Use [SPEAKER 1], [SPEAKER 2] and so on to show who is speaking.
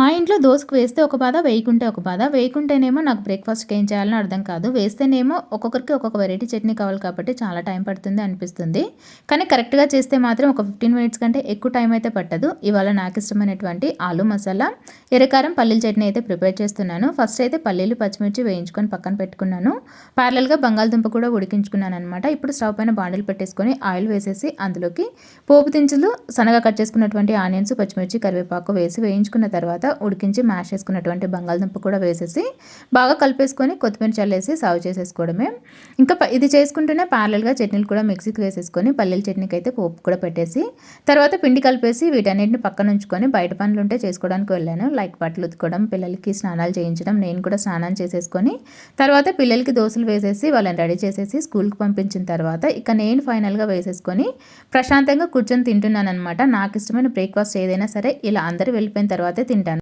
[SPEAKER 1] మా ఇంట్లో దోశకు వేస్తే ఒక బాధ వేయకుంటే ఒక బాధ. వేయకుంటేనేమో నాకు బ్రేక్ఫాస్ట్కి ఏం చేయాలని అర్థం కాదు. వేస్తేనేమో ఒక్కొక్కరికి ఒక్కొక్క వెరైటీ చట్నీ కావాలి కాబట్టి చాలా టైం పడుతుంది అనిపిస్తుంది. కానీ కరెక్ట్గా చేస్తే మాత్రం ఒక ఫిఫ్టీన్ మినిట్స్ కంటే ఎక్కువ టైం అయితే పట్టదు. ఇవాళ నాకు ఇష్టమైనటువంటి ఆలు మసాలా ఎర్రకారం పల్లీల చట్నీ అయితే ప్రిపేర్ చేస్తున్నాను. ఫస్ట్ అయితే పల్లీలు పచ్చిమిర్చి వేయించుకొని పక్కన పెట్టుకున్నాను. ప్యారలల్గా బంగాళదుంప కూడా ఉడికించుకున్నాను అనమాట ఇప్పుడు స్టవ్ పైన బాండలు పెట్టేసుకొని ఆయిల్ వేసేసి అందులోకి పోపు దించులు సన్నగా కట్ చేసుకున్నటువంటి ఆనియన్స్ పచ్చిమిర్చి కరివేపాకు వేసి వేయించుకున్న తర్వాత ఉడికించి మ్యాష్ చేసుకున్నటువంటి బంగాళదుంప కూడా వేసేసి బాగా కలిపేసుకొని కొత్తిమీర చల్లేసి సర్వ్ చేసేసుకోవడమే. ఇంకా ఇది చేసుకుంటూనే పార్లల్గా చట్నీలు కూడా మిక్సీకి వేసేసుకొని పల్లీల చట్నీకి అయితే పోపు కూడా పెట్టేసి తర్వాత పిండి కలిపేసి వీటన్నిటిని పక్కన ఉంచుకొని బయట పనులు ఉంటే చేసుకోవడానికి వెళ్ళాను. లైక్ బట్టలు ఉతుకోవడం పిల్లలకి స్నానాలు చేయించడం నేను కూడా స్నానం చేసేసుకొని తర్వాత పిల్లలకి దోశలు వేసేసి వాళ్ళని రెడీ చేసేసి స్కూల్కి పంపించిన తర్వాత ఇక నేను ఫైనల్గా వేసేసుకొని ప్రశాంతంగా కూర్చొని తింటున్నాను అనమాట నాకు ఇష్టమైన బ్రేక్ఫాస్ట్ ఏదైనా సరే ఇలా అందరూ వెళ్ళిపోయిన తర్వాతే తింటాను.